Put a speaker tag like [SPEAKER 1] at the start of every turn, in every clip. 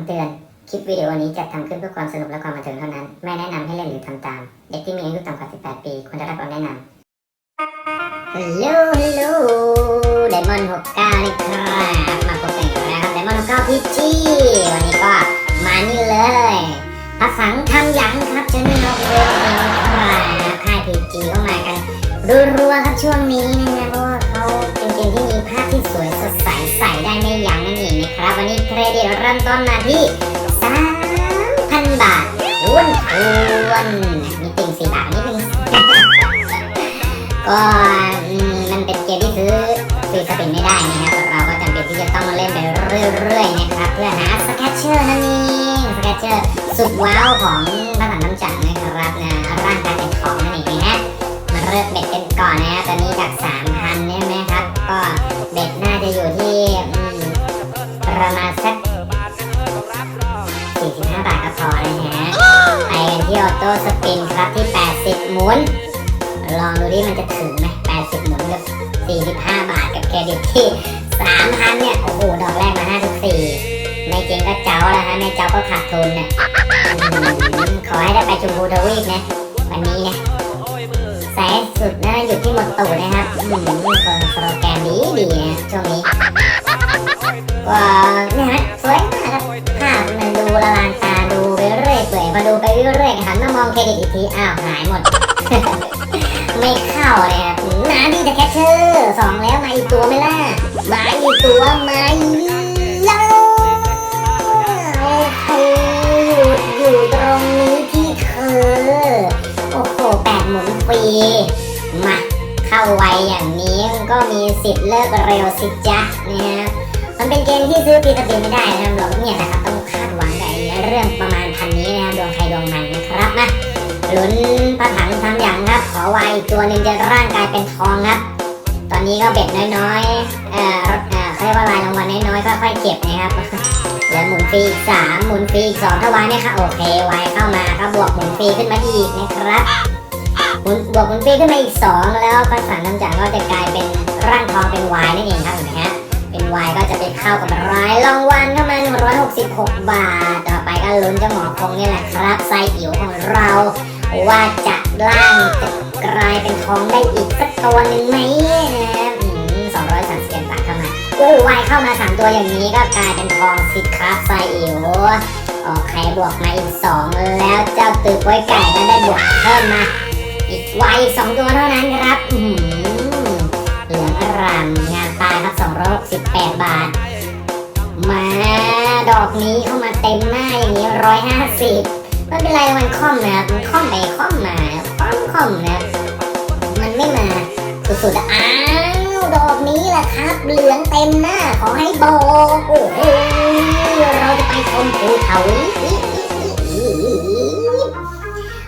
[SPEAKER 1] ำเตือน คลิปวิดีโอนี้จัดทำขึ้นเพื่อความสนุกและความบันเทิงเท่านั้น ไม่แนะนำให้เล่นหรือทำตาม เด็กที่มีอายุต่ำกว่า 18 ปีควรได้รับคำแนะนำฮัลโหลฮัลโหลไดมอนด์69นี่ครับมาพบกันอีกแล้วนะครับไดมอนด์69พีจีวันนี้ก็มานี่เลย ภาษาทำหยังครับชแนลเรื่องเองครับค่ายพีจีเข้ามากันรัวๆครับช่วงนี้นะเพราะว่าเขาเป็นเกมที่มีภาพที่สวยสดใสใส่ได้ไม่ยั้ง รับวันนี้เครดิตเริ่มต้นมาที่ 3,000 บาททวนทวนมีติ่ง4บาทนิดนึงก็มันเป็นเกมที่ซื้อซื้อสปินไม่ได้นะครับเราก็จำเป็นที่จะต้องมาเล่นไปเรื่อยๆนะครับเพื่อหาสแคชเชอร์นั่นเองสแคชเชอร์สุดว้าวของพระสันน้ำจักรนะครับนะร่างกายเป็นของนั่นเองนะมาเริ่มเบ็ดกันก่อนนะตอนนี้จาก3,000เนี่ยไหมครับก็เบ็ด สปินครับที่ 80 หมุน ลองดูดิมันจะถึงไหม80 หมุนกับ 45 บาทกับเครดิตที่ 3,000 เนี่ย โอ้โห ดอกแรกมา 54 ไม่จริงก็เจ้าแล้วฮะไม่เจ้าก็ขาดทุนเนะอืมขอให้ได้ไปชมพูทวีปนะ วันนี้นะแสนสุดนะอยู่ที่หมดตูดนะครับอืมสโลแกนดีดีนะช่วงนี้ก็เนี่ยฮะสวยมากครับภาพมันดูละลานต เรื่อยๆหันมามองเครดิตอีกทีอ้าวหายหมด ไม่เข้าเลยครับนาดีแต่แคชเชอร์สองแล้วมาอีกตัวไม่ล่ะมาอีกตัวมาอีกแล้วโอเคหยุดอยู่ตรงนี้ที่เธอโอ้โหแปดหมุนฟรีมาเข้าไวอย่างนี้ก็มีสิทธิ์เลิกเร็วสิจ๊ะนะครับมันเป็นเกมที่ซื้อปีตะปีไม่ได้นะครับเราเนี่ยนะครับต้อง ลุ้นพระถังทำอย่างครับ ขอไวอีกตัวหนึ่งจะร่างกายเป็นทองครับ ตอนนี้ก็เบ็ดน้อยๆ เอ่อเอ่อเขาเรียกว่ารายรางวัลน้อยๆค่อยๆเก็บนะครับเหลือหมุนฟรีอีกสามหมุนฟรีอีกสองถ้าวายเนี่ยค่ะโอเควายเข้ามาก็บวกหมุนฟรีขึ้นมาอีกนะครับหมุนบวกหมุนฟรีขึ้นมาอีกสองแล้วภาษาน้ำจักรก็จะกลายเป็นร่างทองเป็นวายนั่นเองครับเห็นไหมฮะเป็นวายก็จะไปเข้ากับรายรางวัลเข้ามา166 บาท ต่อไปก็ลุ้นเจ้าหมอคงนี่แหละครับไซอิ๋วของเรา ว่าจะล่างกลายเป็นทองได้อีกสักตัวหนึ่งไหมนะครับอืม231บาทเข้ามาโอ้วายเข้ามาสามตัวอย่างนี้ก็กลายเป็นทองสิครับไซอิ๋วโอเคบวกมาอีกสองแล้วเจ้าตือป้อยไก่ก็ได้บวกเพิ่มมา อีกวายอีกสองตัวเท่านั้นครับเหลืองอร่ามงานตาครับ268บแปดบาท มาดอกนี้เข้ามาเต็มหน้าอย่างนี้150 ไม่เป็นไรมันค่อมนะครับมันค่อมไปค่อมมาค่อมค่อมนะครับมันไม่มาสุดๆอ้าวดอกนี้แหละครับ เหลืองเต็มหน้าขอให้บอกโอ้โหเราจะไปชมภูเขา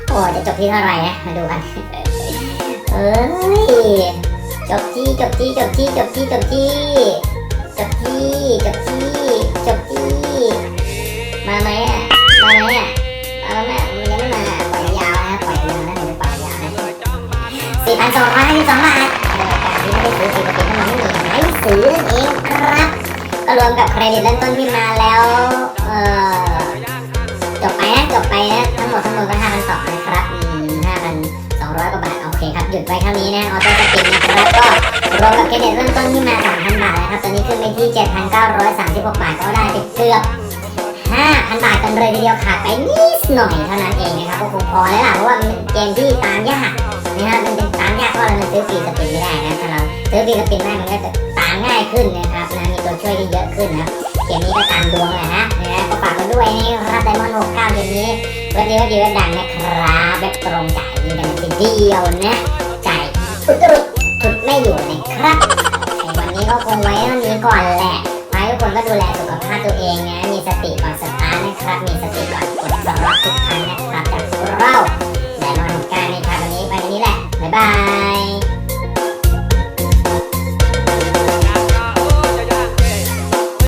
[SPEAKER 1] โอ้จะจบที่เท่าไหร่นะมาดูกันเอ้ยจบที่จบที่จบที่จบที่จบที่จบที่จบที่จบที่มาไหม สี่พันสองร้อยห้าสิบสองบาทการที่ไม่ได้ซื้อปกติมันไม่มีไม่ซื้อนั่นเองครับ ก็รวมกับเครดิตเริ่มต้นที่มาแล้ว เอ่อจบไปนะจบไปนะทั้งหมดทั้งมวลก็ห้าพันสองนะครับห้าพันสองร้อยกว่าบาทโอเคครับหยุดไว้เท่านี้นะออโต้สปินนะครับก็รวมกับเครดิตเริ่มต้นที่มาสามพันบาทนะครับตอนนี้ขึ้นไปที่เจ็ดพันเก้าร้อยสามสิบหกบาทก็ได้ไปเกือบห้าพันบาทกันเลยทีเดียวขาดไปนิดหน่อยเท่านั้นเองนะครับก็คงพอแล้วล่ะเพราะว่าเกมที่ตามยากนะครับมันเป็น ซื้อฟรีสปินไม่ได้นะถ้าเราซื้อฟรีสปินได้มันก็จะตามง่ายขึ้นนะครับนะมีตัวช่วยที่เยอะขึ้นนะครับเกมนี้ก็ตามดวงแหละนะนะก็ฝากกันด้วยนะครับไดมอนด์69เก้าเกมนี้เว็บนี้ก็ดีเว็บดังนะครับเว็บตรงจ่ายมีกันทีเดียวนะจ่ายอุตรุดทุดไม่อยู่นะครับวันนี้ก็คงไว้เท่านี้ก่อนแหละให้ทุกคนก็ดูแลสุขภาพตัวเองนะมีสติก่อนสตาร์ทนะครับมีสติก่อนกดสำหรับทุกท่านนะครับจากเรา